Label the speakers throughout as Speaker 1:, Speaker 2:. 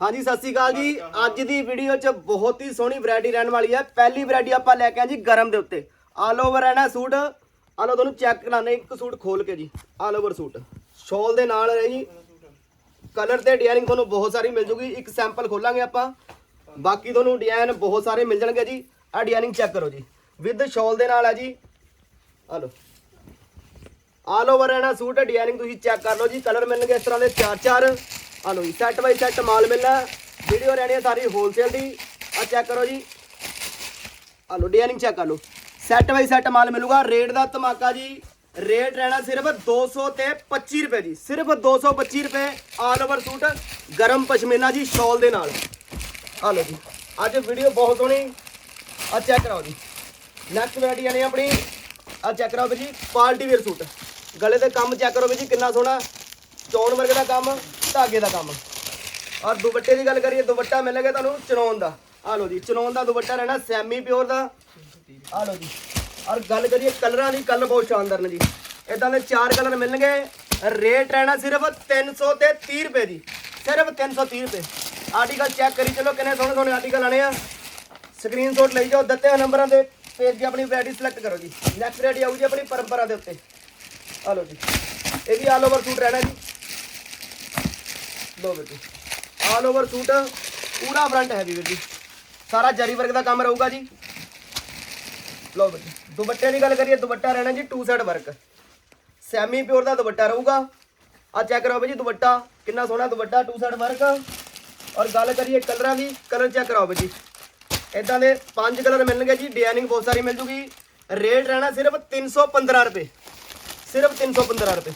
Speaker 1: ਹਾਂਜੀ, ਸਤਿ ਸ਼੍ਰੀ ਅਕਾਲ ਜੀ। ਅੱਜ ਦੀ ਵੀਡੀਓ 'ਚ ਬਹੁਤ ਹੀ ਸੋਹਣੀ ਵੈਰਾਈਟੀ ਰਹਿਣ ਵਾਲੀ ਹੈ। ਪਹਿਲੀ ਵੈਰਾਈਟੀ ਆਪਾਂ ਲੈ ਕੇ ਆਏ ਜੀ ਗਰਮ ਦੇ ਉੱਤੇ। ਆਲ ਓਵਰ ਹੈ ਨਾ ਸੂਟ ਆਲੋ ਤੁਹਾਨੂੰ ਚੈੱਕ ਕਰਾਣੇ ਇੱਕ ਸੂਟ ਖੋਲ ਕੇ ਜੀ। All over suit. ਸ਼ਾਲ ਦੇ ਨਾਲ ਹੈ ਜੀ। ਕਲਰ ਤੇ ਡਿਜ਼ਾਈਨਿੰਗ ਤੁਹਾਨੂੰ ਬਹੁਤ ਸਾਰੀ ਮਿਲ ਜੂਗੀ। ਇੱਕ ਸੈਂਪਲ ਖੋਲਾਂਗੇ ਆਪਾਂ। ਬਾਕੀ ਤੁਹਾਨੂੰ ਡਿਜ਼ਾਈਨ ਬਹੁਤ ਸਾਰੇ ਮਿਲ ਜਾਣਗੇ ਜੀ। ਆ ਡਿਜ਼ਾਈਨਿੰਗ ਚੈੱਕ ਕਰੋ ਜੀ। ਵਿਦ ਸ਼ਾਲ ਦੇ ਨਾਲ ਹੈ ਜੀ। ਆ ਆਲ ਓਵਰ ਰਹਿਣਾ ਸੂਟ ਡਿਜ਼ਾਈਨਿੰਗ ਤੁਸੀਂ ਚੈੱਕ ਕਰ ਲਓ ਜੀ ਕਲਰ ਮਿਲਣਗੇ ਇਸ ਤਰ੍ਹਾਂ ਦੇ ਚਾਰ ਚਾਰ। ਆ ਲਓ ਜੀ ਸੈੱਟ ਬਾਈ ਸੈੱਟ ਮਾਲ ਮਿਲਣਾ ਵੀਡੀਓ ਰਹਿਣੀ ਹੈ ਸਾਰੀ ਹੋਲਸੇਲ ਦੀ। ਆ ਚੈੱਕ ਕਰੋ ਜੀ। ਆ ਲਓ ਡਿਜ਼ਾਈਨਿੰਗ ਚੈੱਕ ਕਰ ਲਓ। ਸੈੱਟ ਬਾਈ ਸੈੱਟ ਮਾਲ ਮਿਲੂਗਾ ਰੇਟ ਦਾ ਧਮਾਕਾ ਜੀ। ਰੇਟ ਰਹਿਣਾ ਸਿਰਫ 200 ਤੇ 25 ਰੁਪਏ ਜੀ, ਸਿਰਫ 225 ਰੁਪਏ ਆਲ ਓਵਰ ਸੂਟ, ਗਰਮ ਪਸ਼ਮੀਨਾ ਜੀ ਸ਼ਾਲ ਦੇ ਨਾਲ। ਆ ਲਓ ਜੀ, ਅੱਜ ਵੀਡੀਓ ਬਹੁਤ ਸੋਹਣੀ। ਆ ਚੈੱਕ ਕਰਾਓ ਜੀ। ਨੈਕਸਟ ਵੈਰਾਈਟੀ ਆਣੀ ਆਪਣੀ। ਆ ਚੈੱਕ ਕਰਾਓ ਵੀ ਜੀ ਪਾਰਟੀ ਵੇਅਰ ਸੂਟ। ਗਲੇ ਦੇ ਕੰਮ ਚੈੱਕ ਕਰੋ ਵੀ ਜੀ ਕਿੰਨਾ ਸੋਹਣਾ। ਚੌਣ ਵਰਗ ਦਾ ਕੰਮ, ਧਾਗੇ ਦਾ ਕੰਮ। ਔਰ ਦੁਪੱਟੇ ਦੀ ਗੱਲ ਕਰੀਏ, ਦੁਪੱਟਾ ਮਿਲੇਗਾ ਤੁਹਾਨੂੰ ਚਨੌਨ ਦਾ। ਆ ਲਓ ਜੀ ਚਨੌਨ ਦਾ ਦੁਪੱਟਾ ਰਹਿਣਾ ਸੈਮੀ ਪਿਓਰ ਦਾ। ਆ ਲਓ ਜੀ। ਔਰ ਗੱਲ ਕਰੀਏ ਕਲਰਾਂ ਦੀ, ਕਲਰ ਬਹੁਤ ਸ਼ਾਨਦਾਰ ਨੇ ਜੀ। ਇਦਾਂ ਦੇ ਚਾਰ ਕਲਰ ਮਿਲਣਗੇ। ਰੇਟ ਰਹਿਣਾ ਸਿਰਫ 300 ਤੇ 30 ਰੁਪਏ ਦੀ। ਸਿਰਫ 330 ਰੁਪਏ। ਆਰਟੀਕਲ ਚੈੱਕ ਕਰੀ ਚਲੋ, ਕਿੰਨੇ ਸੋਹਣੇ ਸੋਹਣੇ ਆਰਟੀਕਲ ਆਣੇ ਆ। ਸਕਰੀਨਸ਼ਾਟ ਲਈ ਜਾਓ, ਦਿੱਤੇ ਹੋਏ ਨੰਬਰਾਂ ਦੇ ਪੇਜ ਦੀ ਆਪਣੀ ਵੈਰਾਈਟੀ ਸਿਲੈਕਟ ਕਰੋ ਜੀ। ਨੈਕਸਟ ਵੈਰਾਈਟੀ ਆਊ ਜੀ ਆਪਣੀ ਪਰੰਪਰਾ ਦੇ ਉੱਤੇ। ਆ ਲਓ ਜੀ। ਇਹ ਵੀ ਆਲ ਓਵਰ ਸੂਟ ਰਹਿਣਾ ਜੀ। ਲੋ ਵੀਰ ਜੀ। ਆਲ ਓਵਰ ਸੂਟ ਪੂਰਾ ਫਰੰਟ ਹੈ ਵੀਰ ਜੀ। ਸਾਰਾ ਜਰੀ ਵਰਕ ਦਾ ਕੰਮ ਰਹੂਗਾ ਜੀ। ਲੋ ਵੀਰ ਜੀ। ਦੁਪੱਟੇ ਦੀ ਗੱਲ ਕਰੀਏ, ਦੁਪੱਟਾ ਰਹਿਣਾ ਜੀ two side work semi pure ਦਾ ਦੁਪੱਟਾ ਰਹੂਗਾ। ਆ ਚੈੱਕ ਕਰਾਓ ਬਈ ਜੀ ਦੁਪੱਟਾ ਕਿੰਨਾ ਸੋਹਣਾ ਦੁਪੱਟਾ ਟੂ ਸਾਈਡ ਵਰਕ ਔਰ ਗੱਲ ਕਰੀਏ ਕਲਰਾਂ ਦੀ ਕਲਰ ਚੈੱਕ ਕਰਾਓ ਬਈ ਜੀ। ਇਦਾਂ ਦੇ ਪੰਜ ਕਲਰ ਮਿਲਣਗੇ ਜੀ ਡਿਜ਼ਾਈਨਿੰਗ ਬਹੁਤ ਸਾਰੀ ਮਿਲ ਜੂਗੀ। ਰੇਟ ਰਹਿਣਾ ਸਿਰਫ 315 ਰੁਪਏ। ਸਿਰਫ 315 ਰੁਪਏ।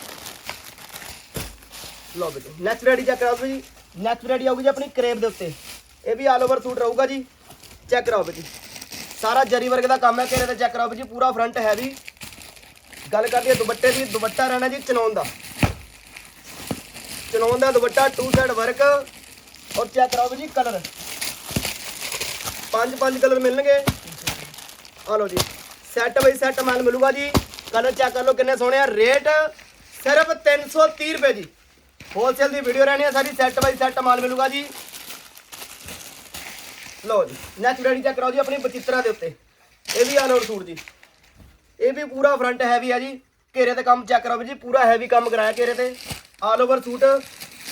Speaker 1: ਲਓ ਬਈ ਨੈਕਸਟ ਵੈਰਾਈਟੀ ਚੈੱਕ ਕਰਾਓ ਜੀ ਨੈਕਸਟ ਵੈਰਾਈਟੀ ਆਊਗੀ ਜੀ ਆਪਣੀ ਕਰੇਬ ਦੇ ਉੱਤੇ। ਇਹ ਵੀ ਆਲ ਓਵਰ ਸੂਟ ਰਹੂਗਾ ਜੀ। ਚੈੱਕ ਕਰਾਓ ਬਈ ਜੀ ਸਾਰਾ ਜਰੀ ਵਰਗ ਦਾ ਕੰਮ ਹੈ ਘੇਰੇ ਤੇ ਚੈੱਕ ਕਰਾਓ ਬਈ ਜੀ, ਪੂਰਾ ਫਰੰਟ ਹੈਵੀ ਗੱਲ ਕਰਦੀ ਹੈ ਦੁਪੱਟੇ ਦੀ, ਦੁਪੱਟਾ ਰਹਿਣਾ ਜੀ ਚਨੌਨ ਦਾ। ਚਨੌਨ ਦਾ ਦੁਪੱਟਾ ਟੂ ਸਾਈਡ ਵਰਕ ਔਰ ਚੈੱਕ ਕਰਾਓ ਜੀ ਕਲਰ ਪੰਜ ਪੰਜ ਕਲਰ ਮਿਲਣਗੇ। ਆ ਲਓ ਜੀ ਸੈੱਟ ਬਾਈ ਸੈੱਟ ਮਾਲ ਮਿਲੂਗਾ ਜੀ। ਕਲਰ ਚੈੱਕ ਕਰ ਲਓ ਕਿੰਨੇ ਸੋਹਣੇ ਆ। ਰੇਟ ਸਿਰਫ 330 ਰੁਪਏ ਜੀ। ਹੋਲਸੇਲ ਦੀ ਵੀਡੀਓ ਰਹਿਣੀ ਹੈ ਸਾਡੀ ਸੈੱਟ ਬਾਈ ਸੈੱਟ ਮਾਲ ਮਿਲੂਗਾ ਜੀ। ਲਓ ਜੀ ਨੈਕਸਟ ਰੈਡੀ ਚੈੱਕ ਕਰਾਓ ਜੀ ਆਪਣੀ ਬਚਿੱਤਰਾ ਦੇ ਉੱਤੇ। ਇਹ ਵੀ ਆਲ ਓਵਰ ਸੂਟ ਜੀ। ਇਹ ਵੀ ਪੂਰਾ ਫਰੰਟ ਹੈਵੀ ਆ ਜੀ। ਘੇਰੇ ਤੇ ਕੰਮ ਚੈੱਕ ਕਰਾਓ ਜੀ, ਪੂਰਾ ਹੈਵੀ ਕੰਮ ਕਰਾਇਆ ਘੇਰੇ ਤੇ। ਆਲ ਓਵਰ ਸੂਟ,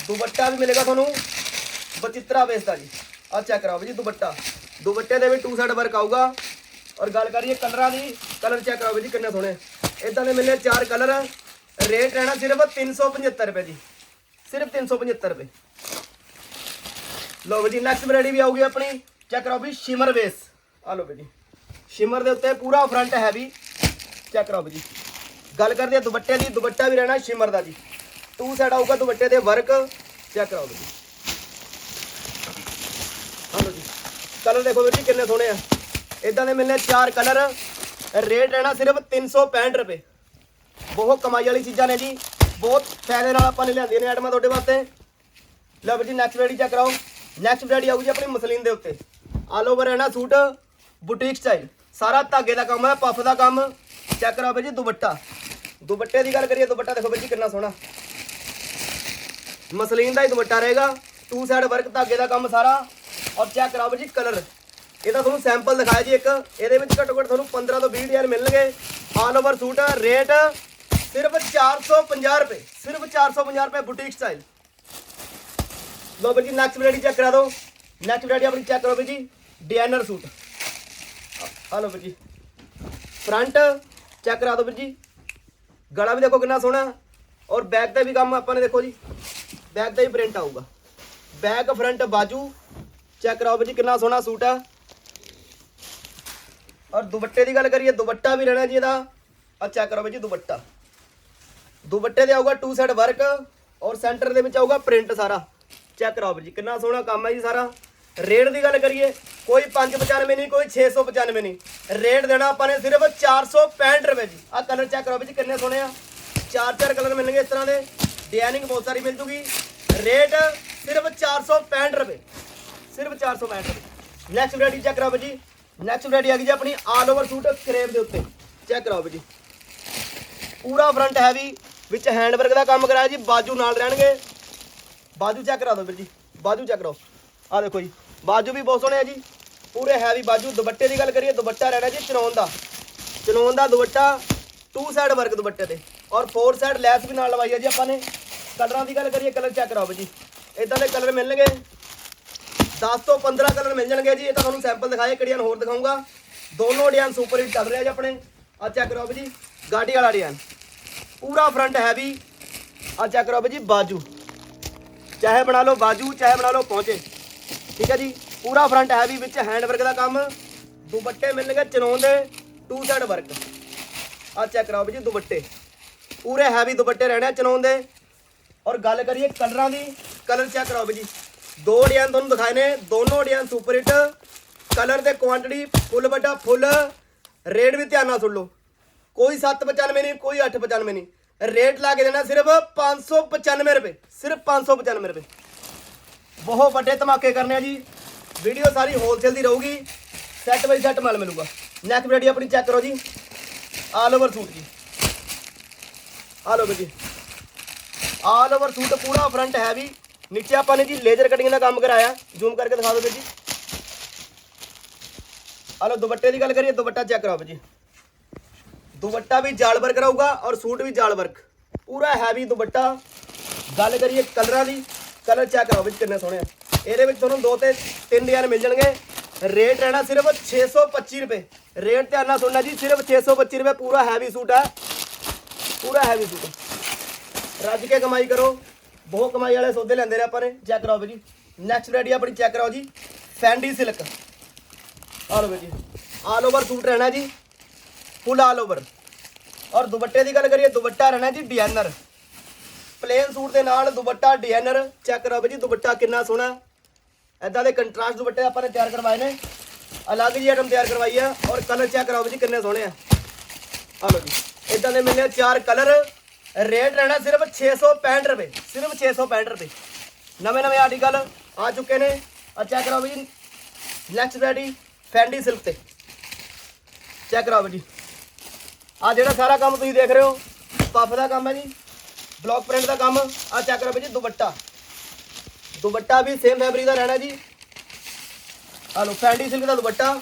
Speaker 1: ਦੁਪੱਟਾ ਵੀ ਮਿਲੇਗਾ ਤੁਹਾਨੂੰ। ਬਚਿੱਤਰਾ ਬੇਸ ਦਾ ਜੀ। ਆ ਚੈੱਕ ਕਰਾਓ ਜੀ ਦੁਪੱਟਾ। ਦੁਪੱਟੇ ਦੇ ਵੀ ਟੂ ਸਾਈਡ ਵਰਕ ਆਊਗਾ। ਔਰ ਗੱਲ ਕਰੀਏ ਕਲਰਾਂ ਦੀ ਕਲਰ ਚੈੱਕ ਕਰਾਓ ਜੀ ਕਿੰਨੇ ਸੋਹਣੇ। ਇਦਾਂ ਦੇ ਮਿਲਨੇ ਚਾਰ ਕਲਰ ਰੇਟ ਰਹਿਣਾ ਸਿਰਫ 375 ਰੁਪਏ ਜੀ। ਸਿਰਫ 375 ਰੁਪਏ। ਲਓ ਜੀ ਨੈਕਸਟ ਵੈਰਾਈਟੀ ਵੀ ਆਊਗੀ ਆਪਣੀ। ਚੈੱਕ ਕਰਾਓ ਵੀ ਸ਼ਿਮਰ ਬੇਸ ਆ ਲਓ ਜੀ। ਸ਼ਿਮਰ ਦੇ ਉੱਤੇ ਪੂਰਾ ਫਰੰਟ ਹੈਵੀ ਚੈੱਕ ਕਰਾਓ ਜੀ। ਗੱਲ ਕਰਦੇ ਆ ਦੁਪੱਟੇ ਦੀ। ਦੁਪੱਟਾ ਵੀ ਰਹਿਣਾ ਸ਼ਿਮਰ ਦਾ ਜੀ। ਟੂ ਸਾਈਡ ਆਊਗਾ ਦੁਪੱਟੇ ਦੇ ਵਰਕ ਚੈੱਕ ਕਰਾਓ ਜੀ। ਆ ਲਓ ਜੀ। ਕਲਰ ਦੇਖੋ ਵੀਰ ਜੀ ਕਿੰਨੇ ਸੋਹਣੇ ਆ। ਇਦਾਂ ਦੇ ਮਿਲਨੇ ਚਾਰ ਕਲਰ ਰੇਟ ਰਹਿਣਾ ਸਿਰਫ 365 ਰੁਪਏ। ਬਹੁਤ ਕਮਾਈ ਵਾਲੀ ਚੀਜ਼ਾਂ ਨੇ ਜੀ। ਬਹੁਤ ਫਾਇਦੇ ਨਾਲ ਆਪਾਂ ਨੇ ਲਿਆਂਦੀਆਂ ਨੇ ਆਈਟਮਾਂ ਤੁਹਾਡੇ ਵਾਸਤੇ। ਲਓ ਵੀਰ ਜੀ ਨੈਕਸਟ ਵੈਰਾਈਟੀ ਚੈੱਕ ਕਰਾਓ। ਨੈਕਸਟ ਵੈਰਾਈਟੀ ਆਊਗੀ ਆਪਣੀ ਮਸਲੀਨ ਦੇ ਉੱਤੇ। ਆਲ ਓਵਰ ਰਹਿਣਾ ਸੂਟ ਬੁਟੀਕ ਸਟਾਈਲ ਸਾਰਾ ਧਾਗੇ ਦਾ ਕੰਮ ਹੈ ਪਫ ਦਾ ਕੰਮ। ਚੈੱਕ ਕਰਾਓ ਵੀਰ ਜੀ, ਦੁਪੱਟਾ। ਦੁਪੱਟੇ ਦੀ ਗੱਲ ਕਰੀਏ, ਦੁਪੱਟਾ ਦੇਖੋ ਵੀਰ ਜੀ ਕਿੰਨਾ ਸੋਹਣਾ। ਮਸਲੀਨ ਦਾ ਹੀ ਦੁਪੱਟਾ ਰਹੇਗਾ। ਟੂ ਸਾਈਡ ਵਰਕ ਧਾਗੇ ਦਾ ਕੰਮ ਸਾਰਾ। ਔਰ ਚੈੱਕ ਕਰਾਓ ਵੀਰ ਜੀ ਕਲਰ ਇਹਦਾ ਤੁਹਾਨੂੰ ਸੈਂਪਲ ਦਿਖਾਇਆ ਜੀ ਇੱਕ। ਇਹਦੇ ਵਿੱਚ ਘੱਟੋ ਘੱਟ ਤੁਹਾਨੂੰ 15 ਤੋਂ 20 ਡਿਜ਼ਾਈਨ ਮਿਲਣਗੇ। ਆਲ ਓਵਰ ਸੂਟ ਰੇਟ ਸਿਰਫ 450 ਰੁਪਏ, ਸਿਰਫ 450 ਰੁਪਏ ਬੁਟੀਕ ਸਟਾਈਲ ਲੋ ਵੀਰ ਜੀ ਨੈਕਸਟ ਵੈਰਾਈਟੀ ਚੈੱਕ ਕਰਾ ਦਿਓ। ਨੈਕਸਟ ਵੈਰਾਈਟੀ ਆਪਣੀ ਚੈੱਕ ਕਰੋ ਵੀਰ ਜੀ ਡਿਜ਼ਾਈਨਰ ਸੂਟ। ਆ ਲਓ ਵੀਰ ਜੀ। ਫਰੰਟ ਚੈੱਕ ਕਰਾ ਦਿਓ ਵੀਰ ਜੀ। ਗਲਾ ਵੀ ਦੇਖੋ ਕਿੰਨਾ ਸੋਹਣਾ। ਔਰ ਬੈਕ ਦਾ ਵੀ ਕੰਮ ਆਪਾਂ ਨੇ ਦੇਖੋ ਜੀ। ਬੈਕ ਦਾ ਵੀ ਪ੍ਰਿੰਟ ਆਊਗਾ। ਬੈਕ ਫਰੰਟ ਬਾਜੂ। ਚੈੱਕ ਕਰਾਓ ਵੀਰ ਜੀ, ਕਿੰਨਾ ਸੋਹਣਾ ਸੂਟ ਆ। ਔਰ ਦੁਪੱਟੇ ਦੀ ਗੱਲ ਕਰੀਏ, ਦੁਪੱਟਾ ਵੀ ਰਹਿਣਾ ਜੀ ਇਹਦਾ। ਆ ਚੈੱਕ ਕਰੋ ਵੀਰ ਜੀ, ਦੁਪੱਟਾ। ਦੁਪੱਟੇ ਤੇ ਆਊਗਾ ਟੂ ਸਾਈਡ ਵਰਕ ਔਰ ਸੈਂਟਰ ਦੇ ਵਿੱਚ ਆਊਗਾ ਪ੍ਰਿੰਟ ਸਾਰਾ। ਚੈੱਕ ਕਰਾਓ ਵੀਰ ਜੀ, ਕਿੰਨਾ ਸੋਹਣਾ ਕੰਮ ਹੈ ਜੀ ਸਾਰਾ। ਰੇਟ ਦੀ ਗੱਲ ਕਰੀਏ, ਕੋਈ 595 ਨਹੀਂ, ਕੋਈ 695 ਨਹੀਂ। ਰੇਟ ਦੇਣਾ ਆਪਾਂ ਨੇ ਸਿਰਫ 465 ਰੁਪਏ ਜੀ। ਆ ਕਲਰ ਚੈੱਕ ਕਰੋ ਵੀਰ ਜੀ, ਕਿੰਨੇ ਸੋਹਣੇ ਆ। ਚਾਰ ਚਾਰ ਕਲਰ ਮਿਲਣਗੇ ਇਸ ਤਰ੍ਹਾਂ ਦੇ। ਡਿਜ਼ਾਈਨਿੰਗ ਬਹੁਤ ਸਾਰੀ ਮਿਲ ਜੂਗੀ। ਰੇਟ ਸਿਰਫ 465 ਰੁਪਏ। ਸਿਰਫ 465 ਰੁਪਏ। ਨੈਕਸਟ ਵੈਰਾਈਟੀ ਚੈੱਕ ਕਰਾਓ ਵੀਰ ਜੀ। ਨੈਕਸਟ ਵੈਰਾਈਟੀ ਆ ਗਈ ਜੀ ਆਪਣੀ ਆਲ ਓਵਰ ਸੂਟ ਕਰੇਪ ਦੇ ਉੱਤੇ। ਚੈੱਕ ਕਰਾਓ ਵੀਰ ਜੀ। ਪੂਰਾ ਫਰੰਟ ਹੈਵੀ ਵਿੱਚ ਹੈਂਡ ਵਰਕ ਦਾ ਕੰਮ ਕਰਾਇਆ ਜੀ, ਬਾਜੂ ਨਾਲ ਰਹਿਣਗੇ। ਬਾਜੂ ਚੈੱਕ ਕਰਾ ਦਿਓ ਵੀਰ ਜੀ। ਬਾਜੂ ਚੈੱਕ ਕਰੋ ਆ ਦੇਖੋ ਜੀ, ਬਾਜੂ ਵੀ ਬਹੁਤ ਸੋਹਣੇ ਆ ਜੀ। ਪੂਰੇ ਹੈਵੀ ਬਾਜੂ, ਦੁਪੱਟੇ ਦੀ ਗੱਲ ਕਰੀਏ, ਦੁਪੱਟਾ ਰਹਿਣਾ ਜੀ ਚਨੌਨ ਦਾ। ਚਨੌਨ ਦਾ ਦੁਪੱਟਾ ਟੂ ਸਾਈਡ ਵਰਕ ਦੁਪੱਟੇ ਤੇ। ਔਰ ਫੋਰ ਸਾਈਡ ਲੈਸ ਵੀ ਨਾਲ ਲਵਾਈ ਹੈ ਜੀ ਆਪਾਂ ਨੇ। ਕਲਰਾਂ ਦੀ ਗੱਲ ਕਰੀਏ ਕਲਰ ਚੈੱਕ ਕਰਾਓ ਜੀ। ਇਦਾਂ ਦੇ ਕਲਰ ਮਿਲਣਗੇ। 10 ਤੋਂ 15 ਕਲਰ ਮਿਲ ਜਾਣਗੇ ਜੀ, ਇਹ ਤਾਂ ਤੁਹਾਨੂੰ ਸੈਂਪਲ ਦਿਖਾਏ ਕਿਹੜੀਆਂ ਹੋਰ ਦਿਖਾਉਂਗਾ ਦੋਨੋਂ ਡਿਜ਼ਾਈਨ ਸੁਪਰ ਹਿੱਟ ਚੱਲ ਰਿਹਾ ਜੀ ਆਪਣੇ। ਆ ਚੈੱਕ ਕਰੋ ਜੀ, ਗਾਡੀ ਵਾਲਾ ਡਿਜ਼ਾਈਨ ਪੂਰਾ ਫਰੰਟ ਹੈਵੀ ਆ ਚੈੱਕ ਕਰੋ ਜੀ, ਬਾਜੂ। ਚਾਹੇ ਬਣਾ ਲਓ ਬਾਜੂ, ਚਾਹੇ ਬਣਾ ਲਓ ਪਹੁੰਚੇ ਠੀਕ ਹੈ ਜੀ, ਪੂਰਾ ਫਰੰਟ ਹੈਵੀ ਵਿੱਚ ਹੈਂਡ ਵਰਕ ਦਾ ਕੰਮ। ਦੁਪੱਟੇ ਮਿਲਣਗੇ ਚਨੌਨ ਦੇ ਟੂ ਸਾਈਡ ਵਰਕ ਆ ਚੈੱਕ ਕਰੋ ਜੀ, ਦੁਪੱਟੇ। ਪੂਰੇ ਹੈਵੀ ਦੁਪੱਟੇ ਰਹਿਣੇ ਆ ਚਨੌਨ ਦੇ। ਔਰ ਗੱਲ ਕਰੀਏ ਕਲਰਾਂ ਦੀ ਕਲਰ ਚੈੱਕ ਕਰੋ ਜੀ। ਦੋ ਡਿਜ਼ਾਈਨ ਤੁਹਾਨੂੰ ਦਿਖਾਏ ਨੇ, ਦੋਨੋਂ ਡਿਜ਼ਾਈਨ ਸੁਪਰ ਹਿੱਟ ਕਲਰ ਤੇ ਕੁਆਂਟੀਟੀ ਫੁੱਲ ਵੱਡਾ ਫੁੱਲ ਰੇਟ ਵੀ ਧਿਆਨ ਨਾਲ ਸੁਣ ਲਓ। ਕੋਈ 795 ਨਹੀਂ, ਕੋਈ 895 ਨਹੀਂ। ਰੇਟ ਲਾ ਕੇ ਦੇਣਾ ਸਿਰਫ 595 ਰੁਪਏ, ਸਿਰਫ 595 ਰੁਪਏ। ਬਹੁਤ ਵੱਡੇ ਧਮਾਕੇ ਕਰਨੇ ਆ ਜੀ। ਵੀਡੀਓ ਸਾਰੀ ਹੋਲਸੇਲ ਦੀ ਰਹੂਗੀ। ਸੈੱਟ ਬਾਈ ਸੈੱਟ ਮਾਲ ਮਿਲੂਗਾ। ਨੈਕ ਬ੍ਰੇਡੀ ਆਪਣੀ ਚੈੱਕ ਕਰੋ ਜੀ। ਆਲ ਓਵਰ ਸੂਟ ਜੀ। ਆਲ ਓਵਰ ਜੀ। ਆਲ ਓਵਰ ਸੂਟ ਪੂਰਾ ਫਰੰਟ ਹੈ ਵੀ। ਨੀਚੇ ਆਪਾਂ ਨੇ ਜੀ ਲੇਜ਼ਰ ਕਟਿੰਗ ਦਾ ਕੰਮ ਕਰਾਇਆ। ਜ਼ੂਮ ਕਰਕੇ ਦਿਖਾ ਦਿਓ ਵੀਰ ਜੀ। ਆਲੋ ਦੁਪੱਟੇ ਦੀ ਗੱਲ ਕਰੀਏ, ਦੁਪੱਟਾ ਚੈੱਕ ਕਰਾਓ ਜੀ। ਦੁਪੱਟਾ ਵੀ ਜਾਲ ਵਰਕ ਰਹੂਗਾ ਔਰ ਸੂਟ ਵੀ ਜਾਲ ਵਰਕ ਪੂਰਾ ਹੈਵੀ ਦੁਪੱਟਾ। ਗੱਲ ਕਰੀਏ ਕਲਰਾਂ ਦੀ ਕਲਰ ਚੈੱਕ ਕਰਾਓ ਵਿੱਚ ਕਿੰਨੇ ਸੋਹਣੇ ਆ। ਇਹਦੇ ਵਿੱਚ ਤੁਹਾਨੂੰ ਦੋ ਤੇ ਤਿੰਨ ਡਿਜ਼ਾਈਨ ਮਿਲ ਜਾਣਗੇ। ਰੇਟ ਰਹਿਣਾ ਸਿਰਫ 625 ਰੁਪਏ। ਰੇਟ ਧਿਆਨ ਨਾਲ ਸੁਣਨਾ ਜੀ, ਸਿਰਫ 625 ਰੁਪਏ ਪੂਰਾ ਹੈਵੀ ਸੂਟ ਹੈ। ਪੂਰਾ ਹੈਵੀ ਸੂਟ ਰੱਜ ਕੇ ਕਮਾਈ ਕਰੋ। ਬਹੁਤ ਕਮਾਈ ਵਾਲੇ ਸੌਦੇ ਲੈਂਦੇ ਨੇ ਆਪਾਂ ਨੇ ਚੈੱਕ ਕਰਾਓ ਜੀ। ਨੈਕਸਟ ਰੈਡੀ ਆਪਣੀ ਚੈੱਕ ਕਰਾਓ ਜੀ ਫੈਂਡੀ ਸਿਲਕ ਆਲ ਓਵਰ ਜੀ ਆਲ ਓਵਰ ਸੂਟ ਰਹਿਣਾ ਜੀ ਫੁੱਲ ਆਲ ਓਵਰ ਔਰ ਦੁਪੱਟੇ ਦੀ ਗੱਲ ਕਰੀਏ, ਦੁਪੱਟਾ ਰਹਿਣਾ ਜੀ ਡਿਜ਼ਾਈਨਰ ਪਲੇਨ ਸੂਟ ਦੇ ਨਾਲ ਦੁਪੱਟਾ ਡਿਜ਼ਾਈਨਰ ਚੈੱਕ ਕਰੋ ਜੀ, ਦੁਪੱਟਾ ਕਿੰਨਾ ਸੋਹਣਾ। ਐਦਾਂ ਦੇ ਕੰਟਰਾਸਟ ਦੁਪੱਟੇ ਆਪਾਂ ਨੇ ਤਿਆਰ ਕਰਵਾਏ ਨੇ। ਅਲੱਗ ਜੀ ਆਈਟਮ ਤਿਆਰ ਕਰਵਾਈ ਆ, ਔਰ ਕਲਰ ਚੈੱਕ ਕਰਾਓ ਜੀ, ਕਿੰਨੇ ਸੋਹਣੇ ਆ। ਆ ਲਓ ਜੀ ਇਦਾਂ ਦੇ ਮਿਲਨੇ ਚਾਰ ਕਲਰ ਰੇਟ ਰਹਿਣਾ ਸਿਰਫ 665 ਰੁਪਏ, ਸਿਰਫ 665 ਰੁਪਏ। ਨਵੇਂ ਨਵੇਂ ਆਰਟੀਕਲ ਆ ਚੁੱਕੇ ਨੇ। ਆ ਚੈੱਕ ਵੀ ਜੀ ਨੈਕਸਟ ਵੈਰਾਈਟੀ ਫੈਂਡੀ ਸਿਲਕ ਤੇ। ਚੈੱਕ ਕਰੋ ਜੀ। ਆ ਜਿਹੜਾ ਸਾਰਾ ਕੰਮ ਤੁਸੀਂ ਦੇਖ ਰਹੇ ਹੋ ਪਫ ਦਾ ਕੰਮ ਹੈ ਜੀ ਬਲੌਕ ਪ੍ਰਿੰਟ ਦਾ ਕੰਮ। ਆ ਚੈੱਕ ਕਰੋ ਜੀ, ਦੁਪੱਟਾ। ਦੁਪੱਟਾ ਵੀ ਸੇਮ ਫੈਬਰਿਕ ਦਾ ਰਹਿਣਾ ਜੀ। ਆ ਲੋ ਫੈਂਡੀ ਸਿਲਕ ਦਾ ਦੁਪੱਟਾ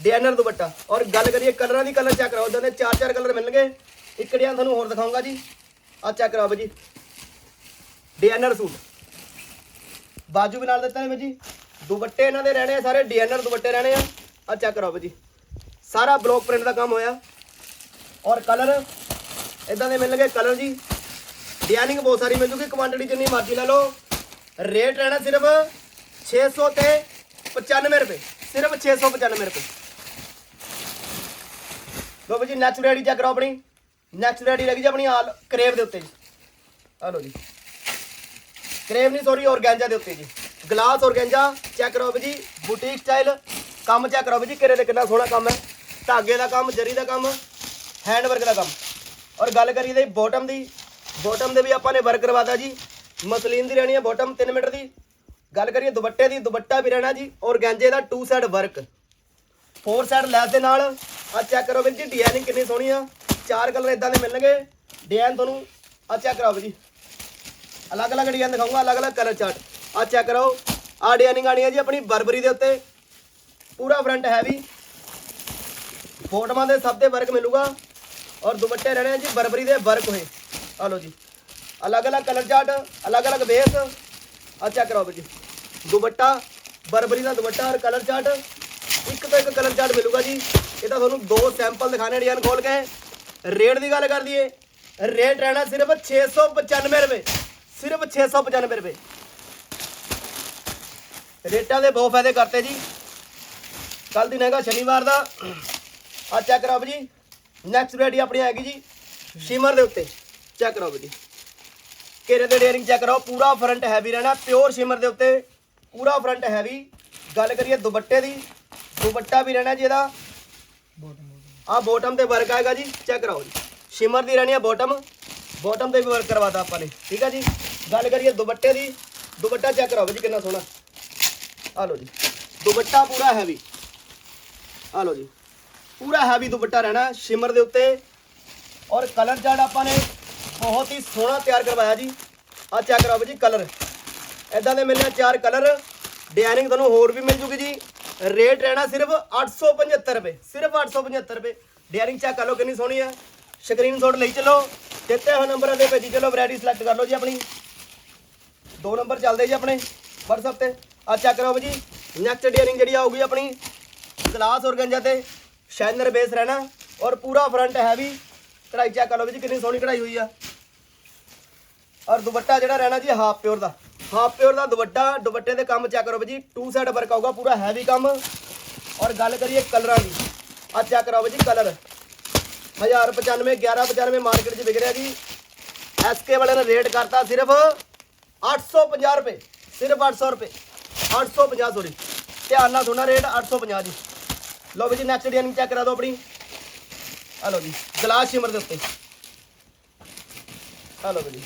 Speaker 1: ਡਿਜ਼ਾਈਨਰ ਦੁਪੱਟਾ। ਔਰ ਗੱਲ ਕਰੀਏ ਕਲਰਾਂ ਦੀ ਕਲਰ ਚੈੱਕ ਕਰਾਓ ਉਦਾਂ ਦੇ ਚਾਰ ਚਾਰ ਕਲਰ ਮਿਲਣਗੇ। ਇੱਕ ਡਿਜ਼ਾਈਨ ਤੁਹਾਨੂੰ ਹੋਰ ਦਿਖਾਉਂਗਾ ਜੀ। ਆ ਚੈੱਕ ਕਰਾਓ ਜੀ। Designer suit. ਬਾਜੂ ਵੀ ਨਾਲ ਦਿੱਤਾ ਨੇ ਜੀ। ਦੁਪੱਟੇ ਇਹਨਾਂ ਦੇ ਰਹਿਣੇ ਆ ਸਾਰੇ ਡਿਜ਼ਾਈਨਰ ਦੁਪੱਟੇ ਰਹਿਣੇ ਆ। ਆ ਚੈੱਕ ਕਰਾਓ ਜੀ। ਸਾਰਾ ਬਲੌਕ ਪ੍ਰਿੰਟ ਦਾ ਕੰਮ ਹੋਇਆ। ਔਰ ਕਲਰ ਇਦਾਂ ਦੇ ਮਿਲਣਗੇ ਕਲਰ ਜੀ। ਡਿਜ਼ਾਈਨਿੰਗ ਬਹੁਤ ਸਾਰੀ ਮਿਲ ਜੂਗੀ ਕੁਆਂਟੀਟੀ ਜਿੰਨੀ ਮਰਜ਼ੀ ਲੈ ਲਓ। ਰੇਟ ਰਹਿਣਾ ਸਿਰਫ 600 ਤੇ 95 ਰੁਪਏ। ਸਿਰਫ 695 ਰੁਪਏ। ਲੋ ਜੀ ਨੈਕਸਟ ਰੈਡੀ ਚੈੱਕ ਕਰੋ ਆਪਣੀ। ਨੈਕਸਟ ਰੈਡੀ ਲੱਗੀ ਜੀ ਆਪਣੀ ਆਲ ਕਰੇਵ ਦੇ ਉੱਤੇ ਜੀ। ਆ ਲੋ ਜੀ। ਕਰੇਵ ਨਹੀਂ ਸੌਰੀ ਔਰਗੈਂਜਾ ਦੇ ਉੱਤੇ ਜੀ। ਗਲਾਸ ਔਰਗੈਂਜਾ ਚੈੱਕ ਕਰੋ ਜੀ ਬੁਟੀਕ ਸਟਾਈਲ ਕੰਮ ਚੈੱਕ ਕਰੋ ਜੀ ਕਿਰੇ ਤੇ ਕਿੰਨਾ ਸੋਹਣਾ ਕੰਮ ਹੈ। ਧਾਗੇ ਦਾ ਕੰਮ, ਜਰੀ ਦਾ ਕੰਮ ਹੈਂਡ ਵਰਕ ਦਾ ਕੰਮ। ਔਰ ਗੱਲ ਕਰੀਏ ਤੇ ਬਾਟਮ ਦੀ ਬਾਟਮ ਦੇ ਵੀ ਆਪਾਂ ਨੇ ਵਰਕ ਕਰਵਾਤਾ ਜੀ। ਮਸਲੀਨ ਦੀ ਰਹਿਣੀ ਹੈ ਬਾਟਮ 3 ਮੀਟਰ ਦੀ। ਗੱਲ ਕਰੀਏ ਦੁਪੱਟੇ ਦੀ, ਦੁਪੱਟਾ ਵੀ ਰਹਿਣਾ ਜੀ ਔਰ ਗੈਂਜੇ ਦਾ two side work four side lace ਦੇ ਨਾਲ ਆ ਚੈੱਕ ਕਰੋ ਵੀਰ ਜੀ ਡਿਜ਼ਾਈਨਿੰਗ ਕਿੰਨੀ ਸੋਹਣੀ ਆ। ਚਾਰ ਕਲਰ ਇਦਾਂ ਦੇ ਮਿਲਣਗੇ। ਡਿਜ਼ਾਈਨ ਤੁਹਾਨੂੰ ਆ ਚੈੱਕ ਕਰਾਓ ਜੀ। ਅਲੱਗ-ਅਲੱਗ ਡਿਜ਼ਾਈਨ ਦਿਖਾਉਂਗਾ ਅਲੱਗ-ਅਲੱਗ ਕਲਰ ਚਾਰਟ ਆ ਚੈੱਕ ਕਰੋ ਆ ਡਿਜ਼ਾਈਨਿੰਗ ਆਣੀ ਹੈ ਜੀ ਆਪਣੀ ਬਰਬਰੀ ਦੇ ਉੱਤੇ। ਪੂਰਾ ਫਰੰਟ ਹੈਵੀ ਫੋਟੋਆਂ ਦੇ ਸਭ ਦੇ ਵਰਕ ਮਿਲੂਗਾ। ਔਰ ਦੁਪੱਟੇ ਰਹਿਣੇ ਆ ਜੀ ਬਰਬਰੀ ਦੇ ਵਰਕ ਹੋਏ। ਆ ਲਓ ਜੀ। ਅਲੱਗ-ਅਲੱਗ ਕਲਰ ਚਾਰਟ ਅਲੱਗ-ਅਲੱਗ ਬੇਸ ਆ ਚੈੱਕ ਕਰੋ ਜੀ। ਦੁਪੱਟਾ, ਬਰਬਰੀ ਦਾ ਦੁਪੱਟਾ ਔਰ ਕਲਰ ਚਾਰਟ ਇੱਕ ਤੋਂ ਇੱਕ ਕਲਰ ਚਾਰਟ ਮਿਲੂਗਾ ਜੀ। ਇਹ ਤਾਂ ਤੁਹਾਨੂੰ ਦੋ ਸੈਂਪਲ ਦਿਖਾਣੇ ਡਿਜ਼ਾਈਨ ਖੋਲ ਕੇ। ਰੇਟ ਦੀ ਗੱਲ ਕਰ ਲਈਏ, ਰੇਟ ਰਹਿਣਾ ਸਿਰਫ 695 ਰੁਪਏ, ਸਿਰਫ 695 ਰੁਪਏ। ਰੇਟਾਂ ਦੇ ਬਹੁਤ ਫਾਇਦੇ ਕਰਤੇ ਜੀ। ਕੱਲ ਦਿਨ ਹੈਗਾ ਸ਼ਨੀਵਾਰ ਦਾ। ਆ ਚੈੱਕ ਕਰਾਓ ਜੀ। ਨੈਕਸਟ ਵੈਰਾਈਟੀ ਆਪਣੀ ਆਏਗੀ ਜੀ, ਸ਼ਿਮਰ ਦੇ ਉੱਤੇ। ਚੈੱਕ ਕਰੋ ਜੀ ਘੇਰੇ ਦੇ ਡੇਅਰਿੰਗ ਚੈੱਕ ਕਰਾਓ। ਪੂਰਾ ਫਰੰਟ ਹੈਵੀ ਰਹਿਣਾ ਪਿਓਰ ਸ਼ਿਮਰ ਦੇ ਉੱਤੇ। ਪੂਰਾ ਫਰੰਟ ਹੈਵੀ ਗੱਲ ਕਰੀਏ ਦੁਪੱਟੇ ਦੀ। ਦੁਪੱਟਾ ਵੀ ਰਹਿਣਾ ਜੀ ਇਹਦਾ। ਆ ਬੋਟਮ ਤੇ ਵਰਕ ਆਏਗਾ ਜੀ ਚੈੱਕ ਕਰਾਓ ਜੀ। ਸ਼ਿਮਰ ਦੀ ਰਹਿਣੀ ਆ ਬੋਟਮ ਬੋਟਮ ਤੇ ਵੀ ਵਰਕ ਕਰਵਾਤਾ ਆਪਾਂ ਨੇ, ਠੀਕ ਆ ਜੀ? ਗੱਲ ਕਰੀਏ ਦੁਪੱਟੇ ਦੀ, ਦੁਪੱਟਾ ਚੈੱਕ ਕਰਾਓ ਜੀ ਕਿੰਨਾ ਸੋਹਣਾ। ਆ ਲਓ ਜੀ, ਦੁਪੱਟਾ ਪੂਰਾ ਹੈਵੀ ਆ ਲਓ ਜੀ, ਪੂਰਾ ਹੈਵੀ ਦੁਪੱਟਾ ਰਹਿਣਾ ਸ਼ਿਮਰ ਦੇ ਉੱਤੇ। ਔਰ ਕਲਰ ਚਾਰਟ ਆਪਾਂ ਨੇ ਬਹੁਤ ਹੀ ਸੋਹਣਾ ਤਿਆਰ ਕਰਵਾਇਆ ਜੀ। ਆ ਚੈੱਕ ਕਰਾਓ ਜੀ ਕਲਰ ਐਦਾਂ ਦੇ ਮਿਲਨੇ ਚਾਰ ਕਲਰ ਡਿਜ਼ਾਈਨਿੰਗ ਤੁਹਾਨੂੰ ਹੋਰ ਵੀ ਮਿਲ ਜੂਗੀ ਜੀ। ਰੇਟ ਰਹਿਣਾ ਸਿਰਫ 875 ਰੁਪਏ, ਸਿਰਫ 875 ਰੁਪਏ। ਡੇਅਰਿੰਗ ਚੈੱਕ ਕਰ ਲਓ ਕਿੰਨੀ ਸੋਹਣੀ ਆ। ਸਕਰੀਨਸ਼ਾਟ ਲਈ ਚੱਲੋ, ਦਿੱਤੇ ਹੋਏ ਨੰਬਰਾਂ ਤੇ ਭੇਜੀ ਚਲੋ ਵੈਰਾਈਟੀ ਸਿਲੈਕਟ ਕਰ ਲਓ ਜੀ ਆਪਣੀ। ਦੋ ਨੰਬਰ ਚੱਲਦੇ ਜੀ ਆਪਣੇ WhatsApp ਤੇ। ਆ ਚੈੱਕ ਕਰੋ ਜੀ ਨੈਕਸਟ ਡੇਅਰਿੰਗ ਜਿਹੜੀ ਆਊਗੀ ਆਪਣੀ ਗਲਾਸ ਔਰਗੰਜਾ ਤੇ ਸ਼ਾਈਨਰ ਬੇਸ ਰਹਿਣਾ ਔਰ ਪੂਰਾ ਫਰੰਟ ਹੈਵੀ ਕਢਾਈ ਚੈੱਕ ਕਰ ਲਓ ਜੀ, ਕਿੰਨੀ ਸੋਹਣੀ ਕਢਾਈ ਹੋਈ ਆ। ਔਰ ਦੁਪੱਟਾ ਜਿਹੜਾ ਰਹਿਣਾ ਜੀ ਹਾਫ ਪਿਓਰ ਦਾ। ਹਾਫ ਪਿਓਰ ਦਾ ਦੁਪੱਟਾ, ਦੁਪੱਟੇ ਦੇ ਕੰਮ ਚੈੱਕ ਕਰੋ ਜੀ। ਟੂ ਸਾਈਡ ਵਰਕ ਆਊਗਾ, ਪੂਰਾ ਹੈਵੀ ਕੰਮ। ਔਰ ਗੱਲ ਕਰੀਏ ਕਲਰਾਂ ਦੀ ਆ ਚੈੱਕ ਕਰੋ ਜੀ ਕਲਰ 1095 1195 ਮਾਰਕੀਟ 'ਚ ਵਿਕ ਰਿਹਾ ਜੀ। ਐਸਕੇ ਵਾਲੇ ਨੇ ਰੇਟ ਕਰਤਾ ਸਿਰਫ 850 ਰੁਪਏ, ਸਿਰਫ 800 ਰੁਪਏ। 850 ਸੋਰੀ ਧਿਆਨ ਨਾਲ ਸੁਣਾ ਰੇਟ 850 ਜੀ। ਲਓ ਵੀ ਜੀ ਨੈਕਸਟ ਡਿਜ਼ਾਈਨ ਚੈੱਕ ਕਰਾ ਦਿਓ ਆਪਣੀ। ਆ ਲਓ ਜੀ ਗਲਾਸ ਸ਼ਿਮਰ ਦੇ ਉੱਤੇ। ਆ ਲਓ ਜੀ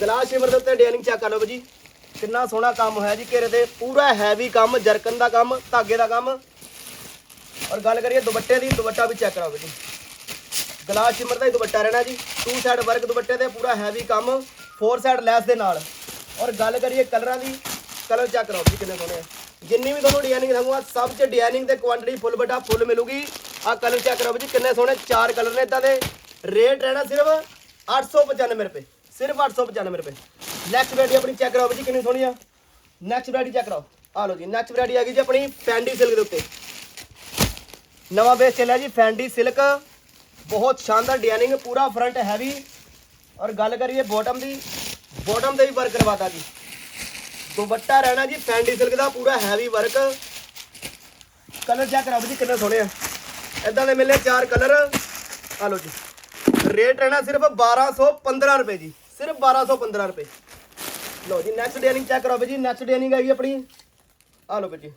Speaker 1: ਗਲਾਸ ਸ਼ਿਮਰ ਦੇ ਉੱਤੇ ਡਿਜ਼ਾਈਨਿੰਗ ਚੈੱਕ ਕਰ ਲਓ ਜੀ। ਕਿੰਨਾ ਸੋਹਣਾ ਕੰਮ ਹੋਇਆ ਜੀ ਘੇਰੇ ਤੇ। ਪੂਰਾ ਹੈਵੀ ਕੰਮ, ਜਰਕਨ ਦਾ ਕੰਮ, ਧਾਗੇ ਦਾ ਕੰਮ। ਔਰ ਗੱਲ ਕਰੀਏ ਦੁਪੱਟੇ ਦੀ, ਦੁਪੱਟਾ ਵੀ ਚੈੱਕ ਕਰਾਓ ਜੀ। ਗਲਾਸ ਸ਼ਿਮਰ ਦਾ ਹੀ ਦੁਪੱਟਾ ਰਹਿਣਾ ਜੀ। ਟੂ ਸਾਈਡ ਵਰਕ ਦੁਪੱਟੇ ਤੇ ਪੂਰਾ ਹੈਵੀ ਕੰਮ ਫੋਰ ਸਾਈਡ ਲੈਸ ਦੇ ਨਾਲ। ਔਰ ਗੱਲ ਕਰੀਏ ਕਲਰਾਂ ਦੀ ਕਲਰ ਚੈੱਕ ਕਰਾਓ ਜੀ ਕਿੰਨੇ ਸੋਹਣੇ ਆ। ਜਿੰਨੀ ਵੀ ਤੁਹਾਨੂੰ ਡਿਜ਼ਾਈਨਿੰਗ ਦਿਖਾਉਂਗਾ ਸਭ 'ਚ ਡਿਜ਼ਾਈਨਿੰਗ ਤੇ ਕੁਆਂਟੀਟੀ ਫੁੱਲ ਬਟਾ ਫੁੱਲ ਮਿਲੂਗੀ। ਆ ਕਲਰ ਚੈੱਕ ਕਰਾਓ ਜੀ ਕਿੰਨੇ ਸੋਹਣੇ, ਚਾਰ ਕਲਰ ਨੇ ਇਦਾਂ ਦੇ। ਰੇਟ ਰਹਿਣਾ ਸਿਰਫ 895 ਰੁਪਏ, ਸਿਰਫ 895 ਰੁਪਏ। ਨੈਕਸਟ ਵੈਰਾਈਟੀ ਆਪਣੀ ਚੈੱਕ ਕਰਾਓ ਜੀ ਕਿੰਨੀ ਸੋਹਣੀ ਆ। ਨੈਕਸਟ ਵੈਰਾਈਟੀ ਚੈੱਕ ਕਰਾਓ। ਆ ਲਓ ਜੀ ਨੈਕਸਟ ਵੈਰਾਈਟੀ ਆ ਗਈ ਜੀ ਆਪਣੀ ਫੈਂਡੀ ਸਿਲਕ ਦੇ ਉੱਤੇ। ਨਵਾਂ ਬੇਸ ਚੱਲਿਆ ਜੀ ਫੈਂਡੀ ਸਿਲਕ ਬਹੁਤ ਸ਼ਾਨਦਾਰ ਡਿਜ਼ਾਈਨਿੰਗ ਪੂਰਾ ਫਰੰਟ ਹੈਵੀ ਔਰ ਗੱਲ ਕਰੀਏ ਬਾਟਮ ਦੀ ਬਾਟਮ ਦੇ ਵੀ ਵਰਕ ਕਰਵਾਤਾ ਜੀ। ਦੁਪੱਟਾ ਰਹਿਣਾ ਜੀ ਫੈਂਡੀ ਸਿਲਕ ਦਾ, ਪੂਰਾ ਹੈਵੀ ਵਰਕ ਕਲਰ ਚੈੱਕ ਕਰਾਓ ਜੀ ਕਿੰਨੇ ਸੋਹਣੇ ਆ। ਇਦਾਂ ਦੇ ਮਿਲੇ ਚਾਰ ਕਲਰ ਆ ਲਓ ਜੀ। ਰੇਟ ਰਹਿਣਾ ਸਿਰਫ 1215 ਰੁਪਏ ਜੀ। ਸਿਰਫ 1215 ਰੁਪਏ। ਲਓ ਜੀ ਨੈਕਸਟ ਡਿਜ਼ਾਈਨਿੰਗ ਚੈੱਕ ਕਰਾਓ ਜੀ ਨੈਕਸਟ ਡਿਜ਼ਾਈਨਿੰਗ ਹੈਗੀ ਆਪਣੀ। ਆ ਲਓ ਜੀ।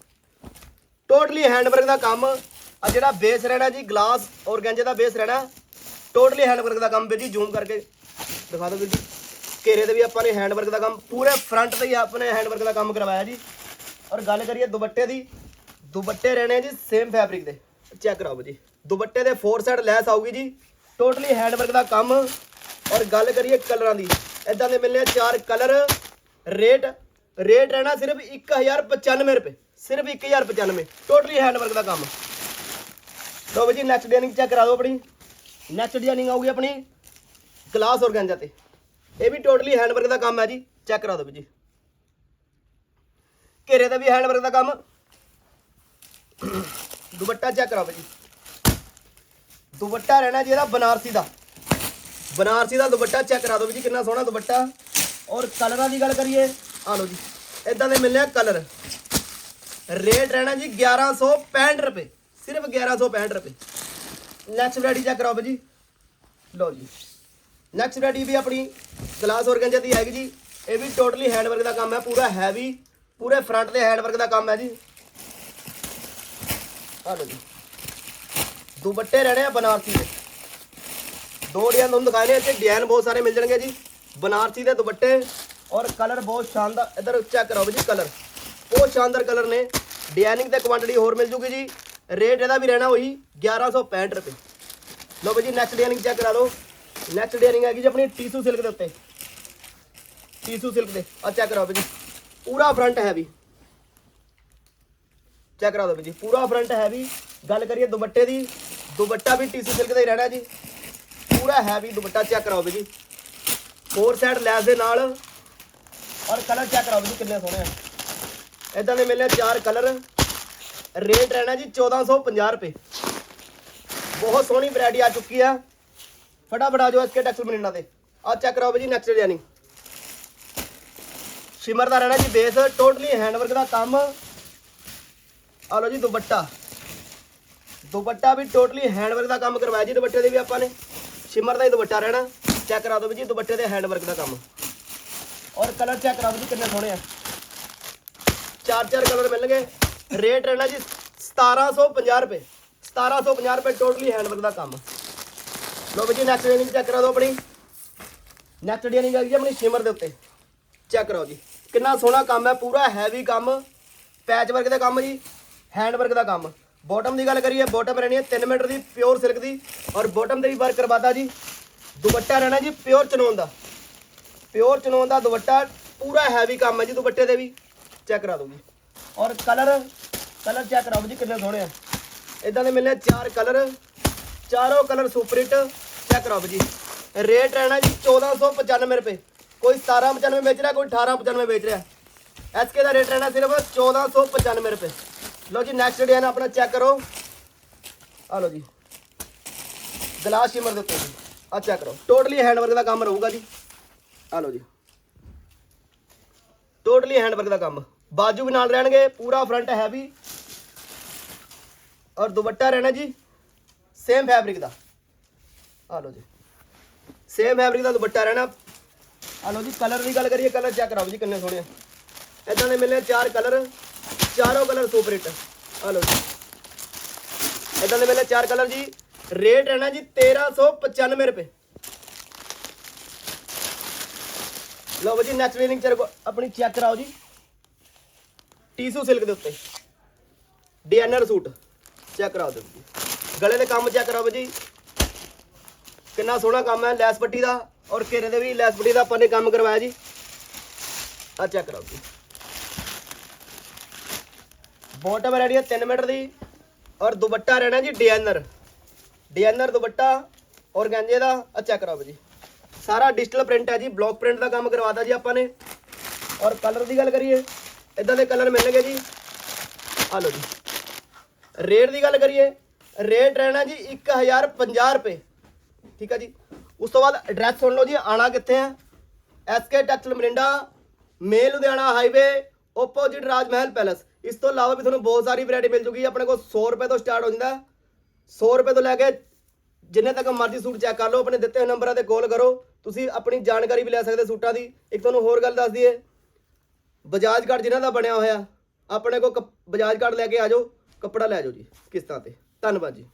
Speaker 1: ਟੋਟਲੀ ਹੈਂਡਵਰਕ ਦਾ ਕੰਮ ਆ ਜਿਹੜਾ ਬੇਸ ਰਹਿਣਾ ਜੀ ਗਲਾਸ ਔਰ ਗੰਜੇ ਦਾ ਬੇਸ ਰਹਿਣਾ ਟੋਟਲੀ ਹੈਂਡਵਰਕ ਦਾ ਕੰਮ ਵੀਰ ਜੀ ਜ਼ੂਮ ਕਰਕੇ। ਦਿਖਾ ਦਿਓ ਵੀਰ ਜੀ। ਘੇਰੇ ਤੇ ਵੀ ਆਪਾਂ ਨੇ ਹੈਂਡਵਰਕ ਦਾ ਕੰਮ, ਪੂਰੇ ਫਰੰਟ ਤੇ ਹੀ ਆਪਣੇ ਹੈਂਡਵਰਕ ਦਾ ਕੰਮ ਕਰਵਾਇਆ ਜੀ। ਔਰ ਗੱਲ ਕਰੀਏ ਦੁਪੱਟੇ ਦੀ, ਦੁਪੱਟੇ ਰਹਿਣੇ ਜੀ ਸੇਮ ਫੈਬਰਿਕ ਦੇ। ਚੈੱਕ ਕਰਾਓ ਜੀ। ਦੁਪੱਟੇ ਦੇ ਫੋਰ ਸਾਈਡ ਲੈਸ ਆਊਗੀ ਜੀ। ਟੋਟਲੀ ਹੈਂਡਵਰਕ ਦਾ ਕੰਮ, ਔਰ ਗੱਲ ਕਰੀਏ ਕਲਰਾਂ ਦੀ। ਇਦਾਂ ਦੇ ਮਿਲਨੇ ਆ ਚਾਰ ਕਲਰ ਰੇਟ ਰੇਟ ਰਹਿਣਾ ਸਿਰਫ 1095 ਰੁਪਏ, ਸਿਰਫ 1095 ਟੋਟਲੀ ਹੈਂਡਵਰਕ ਦਾ ਕੰਮ। ਲਓ ਜੀ ਨੈਕਸਟ ਡਿਜ਼ਾਈਨਿੰਗ ਚੈੱਕ ਕਰਾ ਦਿਓ ਆਪਣੀ। ਨੈਕਸਟ ਡਿਜ਼ਾਈਨਿੰਗ ਆਊਗੀ ਆਪਣੀ ਗਲਾਸ ਔਰਗੈਂਜਾ ਤੇ। ਇਹ ਵੀ ਟੋਟਲੀ ਹੈਂਡਵਰਕ ਦਾ ਕੰਮ ਹੈ ਜੀ ਚੈੱਕ ਕਰਾ ਦਿਓ ਜੀ। ਘੇਰੇ ਦਾ ਵੀ ਹੈਂਡਵਰਕ ਦਾ ਕੰਮ। ਦੁਪੱਟਾ ਚੈੱਕ ਕਰਾਓ ਜੀ। ਦੁਪੱਟਾ ਰਹਿਣਾ ਜੀ ਇਹਦਾ ਬਨਾਰਸੀ ਦਾ। ਬਨਾਰਸੀ ਦਾ ਦੁਪੱਟਾ ਚੈੱਕ ਕਰਾ ਦਿਓ ਜੀ, ਕਿੰਨਾ ਸੋਹਣਾ ਦੁਪੱਟਾ। ਔਰ ਕਲਰਾਂ ਦੀ ਗੱਲ ਕਰੀਏ ਆ ਲਓ ਜੀ ਇਦਾਂ ਦੇ ਮਿਲਨੇ ਆ ਕਲਰ। ਰੇਟ ਰਹਿਣਾ ਜੀ 1165 ਰੁਪਏ, ਸਿਰਫ 1165 ਰੁਪਏ। ਨੈਕਸਟ ਵੈਰਾਈਟੀ ਚੈੱਕ ਕਰਾਓ ਜੀ। ਲਓ ਜੀ ਨੈਕਸਟ ਵੈਰਾਈਟੀ ਵੀ ਆਪਣੀ ਗਲਾਸ ਔਰਗੰਜਾ ਦੀ ਹੈਗੀ ਜੀ। ਇਹ ਵੀ ਟੋਟਲੀ ਹੈਂਡਵਰਕ ਦਾ ਕੰਮ ਹੈ, ਪੂਰਾ ਹੈਵੀ ਪੂਰੇ ਫਰੰਟ ਤੇ ਹੈਂਡਵਰਕ ਦਾ ਕੰਮ ਹੈ ਜੀ। ਆ ਲਓ ਜੀ, ਦੁਪੱਟੇ ਰਹਿਣੇ ਆ ਬਨਾਰਸੀ ਦੇ। ਦੋ ਡਿਜ਼ਾਈਨ ਤੁਹਾਨੂੰ ਦਿਖਾਏ ਨੇ, ਇੱਥੇ ਡਿਜ਼ਾਈਨ ਬਹੁਤ ਸਾਰੇ ਮਿਲ ਜਾਣਗੇ ਜੀ। ਬਨਾਰਸੀ ਦੇ ਦੁਪੱਟੇ ਔਰ ਕਲਰ ਬਹੁਤ ਸ਼ਾਨਦਾਰ, ਇਧਰ ਚੈੱਕ ਕਰਾਓ ਜੀ ਕਲਰ ਬਹੁਤ ਸ਼ਾਨਦਾਰ ਕਲਰ ਨੇ। ਡਿਜ਼ਾਈਨਿੰਗ ਤੇ ਕੁਆਂਟੀਟੀ ਹੋਰ ਮਿਲ ਜੂਗੀ ਜੀ। ਰੇਟ ਇਹਦਾ ਵੀ ਰਹਿਣਾ ਹੋਈ 1165 ਰੁਪਏ। ਲਓ ਬਈ ਜੀ ਨੈਕਸਟ ਡਿਜ਼ਾਈਨਿੰਗ ਚੈੱਕ ਕਰਾ ਲਓ। ਨੈਕਸਟ ਡਿਜ਼ਾਈਨਿੰਗ ਹੈਗੀ ਜੀ ਆਪਣੀ ਟੀਸੂ ਸਿਲਕ ਦੇ ਉੱਤੇ। ਟੀਸੂ ਸਿਲਕ ਦੇ। ਆ ਚੈੱਕ ਕਰਾਓ ਬਈ ਜੀ। ਪੂਰਾ ਫਰੰਟ ਹੈਵੀ ਚੈੱਕ ਕਰਾ ਦਿਓ ਬਈ ਜੀ। ਪੂਰਾ ਫਰੰਟ ਹੈਵੀ ਗੱਲ ਕਰੀਏ ਦੁਪੱਟੇ ਦੀ, ਦੁਪੱਟਾ ਵੀ ਟੀਸੂ ਸਿਲਕ ਦਾ ਹੀ ਰਹਿਣਾ ਜੀ। ਪੂਰਾ ਹੈਵੀ ਦੁਪੱਟਾ ਚੈੱਕ ਕਰਾਓ ਬਈ ਜੀ। ਫੋਰ ਸਾਈਡ ਲੈਸ ਦੇ ਨਾਲ। ਔਰ ਕਲਰ ਚੈੱਕ ਕਰਾਓ ਜੀ ਕਿੰਨੇ ਸੋਹਣੇ ਆ। ਇਦਾਂ ਦੇ ਮਿਲਨੇ ਚਾਰ ਕਲਰ ਰੇਟ ਰਹਿਣਾ ਜੀ 1450 ਰੁਪਏ। ਬਹੁਤ ਸੋਹਣੀ ਵੈਰਾਈਟੀ ਆ ਚੁੱਕੀ ਆ। ਫਟਾਫਟ ਆ ਜਾਓ ਐਸਕੇ ਟੈਕਸਲ ਮਨੀਨਾ ਤੇ। ਆ ਚੈੱਕ ਕਰਾਓ ਜੀ ਨੈਕਸਟ ਡਿਜ਼ਾਈਨਿੰਗ ਸ਼ਿਮਰ ਦਾ ਰਹਿਣਾ ਜੀ ਬੇਸ ਟੋਟਲੀ ਹੈਂਡਵਰਕ ਦਾ ਕੰਮ। ਆ ਲਓ ਜੀ ਦੁਪੱਟਾ। ਦੁਪੱਟਾ ਵੀ ਟੋਟਲੀ ਹੈਂਡਵਰਕ ਦਾ ਕੰਮ ਕਰਵਾਇਆ ਜੀ ਦੁਪੱਟੇ ਦੇ ਵੀ ਆਪਾਂ ਨੇ। ਸ਼ਿਮਰ ਦਾ ਹੀ ਦੁਪੱਟਾ ਰਹਿਣਾ। ਚੈੱਕ ਕਰਾ ਦਿਓ ਵੀ ਜੀ ਦੁਪੱਟੇ ਦੇ ਹੈਂਡਵਰਕ ਦਾ ਕੰਮ। ਔਰ ਕਲਰ ਚੈੱਕ ਕਰਾ ਦਿਓ ਜੀ ਕਿੰਨੇ ਸੋਹਣੇ ਆ। ਚਾਰ ਚਾਰ ਕਲਰ ਮਿਲਣਗੇ। ਰੇਟ ਰਹਿਣਾ ਜੀ 1750 ਰੁਪਏ। 1750 ਰੁਪਏ ਟੋਟਲੀ ਹੈਂਡਵਰਕ ਦਾ ਕੰਮ। ਲਓ ਵੀ ਜੀ ਨੈਕਸਟ ਡਿਜ਼ਾਈਨਿੰਗ ਚੈੱਕ ਕਰਾ ਦਿਓ ਆਪਣੀ। ਨੈਕਸਟ ਡਿਜ਼ਾਈਨਿੰਗ ਆ ਗਈ ਆਪਣੀ ਸ਼ਿਮਰ ਦੇ ਉੱਤੇ। ਚੈੱਕ ਕਰਾਓ ਜੀ। ਕਿੰਨਾ ਸੋਹਣਾ ਕੰਮ ਹੈ, ਪੂਰਾ ਹੈਵੀ ਕੰਮ। ਪੈਚ ਵਰਕ ਦਾ ਕੰਮ ਜੀ ਹੈਂਡ ਵਰਕ ਦਾ ਕੰਮ। ਬਾਟਮ ਦੀ ਗੱਲ ਕਰੀਏ ਬਾਟਮ ਰਹਿਣੀ ਹੈ 3 ਮੀਟਰ ਦੀ ਪਿਓਰ ਸਿਲਕ ਦੀ। ਔਰ ਬਾਟਮ 'ਤੇ ਵੀ ਵਰਕ ਕਰਵਾਤਾ ਜੀ। ਦੁਪੱਟਾ ਰਹਿਣਾ ਜੀ ਪਿਓਰ ਚਨੋਨ ਦਾ। ਪਿਓਰ ਚਨੋਨ ਦਾ ਦੁਪੱਟਾ ਪੂਰਾ ਹੈਵੀ ਕੰਮ ਹੈ ਜੀ ਦੁਪੱਟੇ ਦੇ ਵੀ। ਚੈੱਕ ਕਰਾ ਦਿਓ ਜੀ। ਔਰ ਕਲਰ ਕਲਰ ਚੈੱਕ ਕਰਾਓ ਜੀ ਕਿੰਨੇ ਸੋਹਣੇ ਆ। ਇਦਾਂ ਦੇ ਮਿਲਨੇ ਚਾਰ ਕਲਰ ਚਾਰੋਂ ਕਲਰ ਸੁਪਰ ਹਿੱਟ ਚੈੱਕ ਕਰਾਓ ਜੀ। ਰੇਟ ਰਹਿਣਾ ਜੀ 1495 ਰੁਪਏ। ਕੋਈ 1795 ਵੇਚ ਰਿਹਾ, ਕੋਈ 1895 ਵੇਚ ਰਿਹਾ। ਐਸਕੇ ਦਾ ਰੇਟ ਰਹਿਣਾ ਸਿਰਫ 1495 ਰੁਪਏ। ਲਓ ਜੀ ਨੈਕਸਟ ਡਿਜ਼ਾਈਨ ਆਪਣਾ ਚੈੱਕ ਕਰੋ। ਆ ਲਓ ਜੀ। ਗਲਾਸ ਸ਼ਿਮਰ ਦੇ ਉੱਤੇ ਜੀ। ਆ ਚੈੱਕ ਕਰੋ। ਟੋਟਲੀ ਹੈਂਡਵਰਕ ਦਾ ਕੰਮ ਰਹੂਗਾ ਜੀ। ਆ ਲਓ ਜੀ। ਟੋਟਲੀ ਹੈਂਡਵਰਕ ਦਾ ਕੰਮ। ਬਾਜੂ ਵੀ ਨਾਲ ਰਹਿਣਗੇ, ਪੂਰਾ ਫਰੰਟ ਹੈਵੀ ਔਰ ਦੁਪੱਟਾ ਰਹਿਣਾ ਜੀ ਸੇਮ ਫੈਬਰਿਕ ਦਾ। ਆ ਲਓ ਜੀ। ਸੇਮ ਫੈਬਰਿਕ ਦਾ ਦੁਪੱਟਾ ਰਹਿਣਾ। ਆ ਲਓ ਜੀ ਕਲਰ ਦੀ ਗੱਲ ਕਰੀਏ ਕਲਰ ਚੈੱਕ ਕਰਾਓ ਜੀ, ਕਿੰਨੇ ਸੋਹਣੇ ਆ। ਇਦਾਂ ਦੇ ਮਿਲਨੇ ਚਾਰ ਕਲਰ ਚਾਰੋਂ ਕਲਰ ਸੁਪਰ ਹਿੱਟ ਆ ਲਓ ਜੀ। ਇਦਾਂ ਦੇ ਮਿਲਨੇ ਚਾਰ ਕਲਰ ਜੀ। ਰੇਟ ਰਹਿਣਾ ਜੀ 1395 ਰੁਪਏ। ਲਓ ਜੀ ਨੈਕਸਟ ਰੀਡਿੰਗ ਚਰ ਆਪਣੀ ਚੈੱਕ ਕਰਾਓ ਜੀ। ਟੀਸੂ ਸਿਲਕ ਦੇ ਉੱਤੇ। ਡੀਐਨਆਰ ਸੂਟ ਚੈੱਕ ਕਰਾਓ ਜੀ। ਗਲੇ ਦੇ ਕੰਮ ਚੈੱਕ ਕਰਾਓ ਜੀ। ਕਿੰਨਾ ਸੋਹਣਾ ਕੰਮ ਹੈ, ਲੈਸ ਪੱਟੀ ਦਾ ਔਰ ਘੇਰੇ ਦੇ ਵੀ, ਲੈਸ ਪੱਟੀ ਦਾ ਆਪਾਂ ਨੇ ਕੰਮ ਕਰਵਾਇਆ ਜੀ। ਆ ਚੈੱਕ ਕਰਾਓ ਜੀ। ਬੋਟਮ ਰੈਡੀ ਹੈ 3 ਮੀਟਰ ਦੀ ਔਰ ਦੁਪੱਟਾ ਰਹਿਣਾ ਜੀ ਡੀਐਨਆਰ ਡੀਐਨਆਰ ਦੁਪੱਟਾ ਔਰ ਗੰਜੇ ਦਾ ਆ ਚੈੱਕ ਕਰਾਓ ਜੀ। ਸਾਰਾ ਡਿਜੀਟਲ ਪ੍ਰਿੰਟ ਹੈ ਜੀ ਬਲੌਕ ਪ੍ਰਿੰਟ ਦਾ ਕੰਮ ਕਰਵਾਤਾ ਜੀ ਆਪਾਂ ਨੇ। ਔਰ ਕਲਰ ਦੀ ਗੱਲ ਕਰੀਏ, ਇਦਾਂ ਦੇ ਕਲਰ ਮਿਲਣਗੇ ਜੀ। ਆ ਲਓ ਜੀ। ਰੇਟ ਦੀ ਗੱਲ ਕਰੀਏ ਰੇਟ ਰਹਿਣਾ ਜੀ 1050 ਰੁਪਏ। ਠੀਕ ਹੈ ਜੀ। ਉਸ ਤੋਂ ਬਾਅਦ ਐਡਰੈਸ ਸੁਣ ਲਓ ਜੀ, ਆਣਾ ਕਿੱਥੇ ਹੈ ਐਸਕੇ ਟੈਕਸਲ ਮਰਿੰਡਾ ਮੇਲ Ludhiana highway opposite Raj Mahal palace ਇਸ ਤੋਂ ਇਲਾਵਾ ਵੀ ਤੁਹਾਨੂੰ ਬਹੁਤ ਸਾਰੀ ਵੈਰਾਈਟੀ ਮਿਲ ਜੂਗੀ, ਆਪਣੇ ਕੋਲ 100 ਰੁਪਏ ਤੋਂ ਸਟਾਰਟ ਹੋ ਜਾਂਦਾ। 100 ਰੁਪਏ ਤੋਂ ਲੈ ਕੇ ਜਿੰਨੇ ਤੱਕ ਮਰਜ਼ੀ ਸੂਟ ਚੈੱਕ ਕਰ ਲਓ, ਆਪਣੇ ਦਿੱਤੇ ਹੋਏ ਨੰਬਰਾਂ ਤੇ ਕਾਲ ਕਰੋ। ਤੁਸੀਂ ਆਪਣੀ ਜਾਣਕਾਰੀ ਵੀ ਲੈ ਸਕਦੇ ਸੂਟਾਂ ਦੀ। ਇੱਕ ਤੁਹਾਨੂੰ ਹੋਰ ਗੱਲ ਦੱਸ ਦਈਏ। ਬਜਾਜ ਕਾਰਡ ਜਿਨ੍ਹਾਂ ਦਾ ਬਣਿਆ ਹੋਇਆ, ਆਪਣੇ ਕੋਲ ਕੱਪ- ਬਜਾਜ ਕਾਰਡ ਲੈ ਕੇ ਆ ਜਾਓ, ਕੱਪੜਾ ਲੈ ਜਾਓ ਜੀ, ਕਿਸ਼ਤਾਂ ਤੇ। ਧੰਨਵਾਦ ਜੀ।